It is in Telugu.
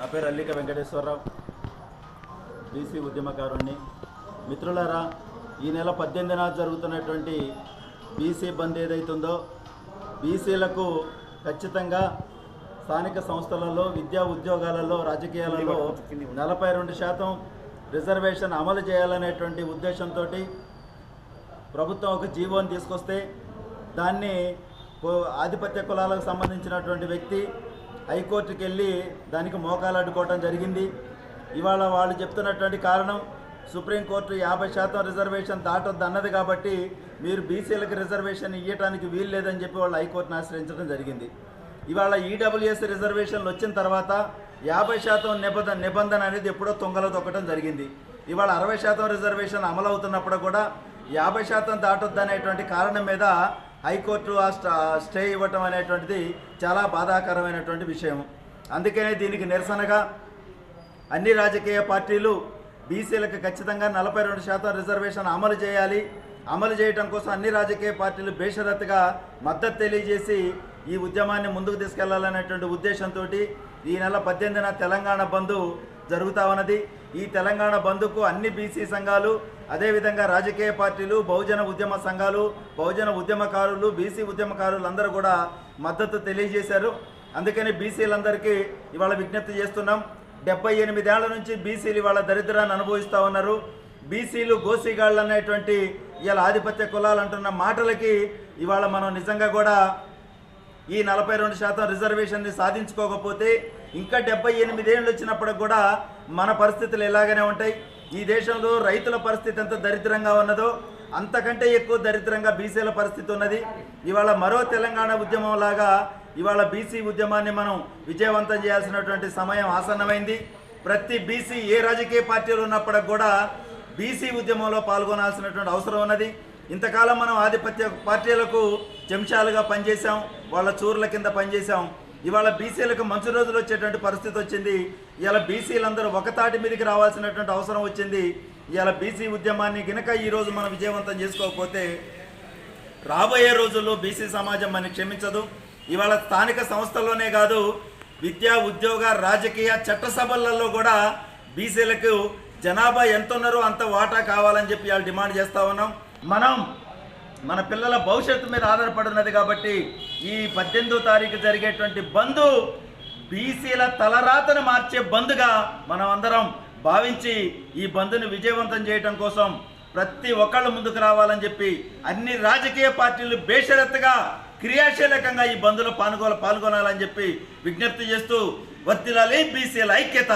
నా పేరు అల్లిక వెంకటేశ్వరరావు బీసీ ఉద్యమకారుణ్ణి. మిత్రులారా ఈ నెల పద్దెనిమిదిన జరుగుతున్నటువంటి బీసీ బంద్ ఏదైతుందో బీసీలకు ఖచ్చితంగా స్థానిక సంస్థలలో విద్యా ఉద్యోగాలలో రాజకీయాలలో నలభై రెండు శాతం రిజర్వేషన్ అమలు చేయాలనేటువంటి ఉద్దేశంతో ప్రభుత్వం ఒక జీవోని తీసుకొస్తే దాన్ని ఆధిపత్య కులాలకు సంబంధించినటువంటి వ్యక్తి హైకోర్టుకి వెళ్ళి దానికి మోకాలు అడ్డుకోవటం జరిగింది. ఇవాళ వాళ్ళు చెప్తున్నటువంటి కారణం సుప్రీంకోర్టు యాభై శాతం రిజర్వేషన్ దాటొద్దు అన్నది కాబట్టి మీరు బీసీలకు రిజర్వేషన్ ఇవ్వడానికి వీలు లేదని చెప్పి వాళ్ళు హైకోర్టును ఆశ్రయించడం జరిగింది. ఇవాళ ఈడబ్ల్యూఎస్ రిజర్వేషన్లు వచ్చిన తర్వాత యాభై శాతం నిబంధన నిబంధన అనేది ఎప్పుడో తొంగలో తొక్కడం జరిగింది. ఇవాళ అరవై శాతం రిజర్వేషన్ అమలు అవుతున్నప్పుడు కూడా యాభై శాతం దాటొద్దు అనేటువంటి కారణం మీద హైకోర్టు ఆ స్టే ఇవ్వటం అనేటువంటిది చాలా బాధాకరమైనటువంటి విషయం అందుకనే దీనికి నిరసనగా అన్ని రాజకీయ పార్టీలు బీసీలకు ఖచ్చితంగా నలభై రెండు శాతం రిజర్వేషన్ అమలు చేయాలి. అమలు చేయడం కోసం అన్ని రాజకీయ పార్టీలు బేషరత్తుగా మద్దతు తెలియజేసి ఈ ఉద్యమాన్ని ముందుకు తీసుకెళ్ళాలనేటువంటి ఉద్దేశంతో ఈ నెల పద్దెనిమిదిన తెలంగాణ బంద్ జరుగుతా ఉన్నది. ఈ తెలంగాణ బంద్కు అన్ని బీసీ సంఘాలు అదేవిధంగా రాజకీయ పార్టీలు బహుజన ఉద్యమ సంఘాలు బహుజన ఉద్యమకారులు బీసీ ఉద్యమకారులు అందరూ కూడా మద్దతు తెలియజేశారు. అందుకని బీసీలందరికీ ఇవాళ విజ్ఞప్తి చేస్తున్నాం. డెబ్బై ఎనిమిదేళ్ళ నుంచి బీసీలు ఇవాళ దరిద్రాన్ని అనుభవిస్తూ ఉన్నారు. బీసీలు గోసిగాళ్ళు అనేటువంటి ఇవాళ ఆధిపత్య కులాలు అంటున్న మాటలకి ఇవాళ మనం నిజంగా కూడా ఈ నలభై రెండు శాతం రిజర్వేషన్ని సాధించుకోకపోతే ఇంకా డెబ్బై ఎనిమిదేళ్ళు వచ్చినప్పటికి కూడా మన పరిస్థితులు ఇలాగనే ఉంటాయి. ఈ దేశంలో రైతుల పరిస్థితి ఎంత దరిద్రంగా ఉన్నదో అంతకంటే ఎక్కువ దరిద్రంగా బీసీల పరిస్థితి ఉన్నది. ఇవాళ మరో తెలంగాణ ఉద్యమం లాగా ఇవాళ బీసీ ఉద్యమాన్ని మనం విజయవంతం చేయాల్సినటువంటి సమయం ఆసన్నమైంది. ప్రతి బీసీ ఏ రాజకీయ పార్టీలు ఉన్నప్పటికి కూడా బీసీ ఉద్యమంలో పాల్గొనాల్సినటువంటి అవసరం ఉన్నది. ఇంతకాలం మనం ఆధిపత్య పార్టీలకు చెంచాలుగా పనిచేసాం వాళ్ళ చూర్ల కింద పనిచేసాం ఇవాళ బీసీలకు మంచి రోజులు వచ్చేటువంటి పరిస్థితి వచ్చింది. ఇవాళ బీసీలందరూ ఒకతాటి మీదకి రావాల్సినటువంటి అవసరం వచ్చింది. ఇవాళ బీసీ ఉద్యమాన్ని గినక ఈరోజు మనం విజయవంతం చేసుకోకపోతే రాబోయే రోజుల్లో బీసీ సమాజం మనని క్షమించదు. ఇవాళ స్థానిక సంస్థల్లోనే కాదు విద్యా ఉద్యోగ రాజకీయ చట్టసభలలో కూడా బీసీలకు జనాభా ఎంత ఉన్నారో అంత వాటా కావాలని చెప్పి వాళ్ళు డిమాండ్ చేస్తా ఉన్నాం. మనం మన పిల్లల భవిష్యత్తు మీద ఆధారపడినది కాబట్టి ఈ పద్దెనిమిదో తారీఖు జరిగేటువంటి బంధు బీసీల తలరాతను మార్చే బంద్గా మనం అందరం భావించి ఈ బంధుని విజయవంతం చేయడం కోసం ప్రతి ఒక్కళ్ళు ముందుకు రావాలని చెప్పి అన్ని రాజకీయ పార్టీలు బేషరత్తుగా క్రియాశీలకంగా ఈ బంధులో పాల్గొన పాల్గొనాలని చెప్పి విజ్ఞప్తి చేస్తూ వర్తిలాలి బీసీల ఐక్యత.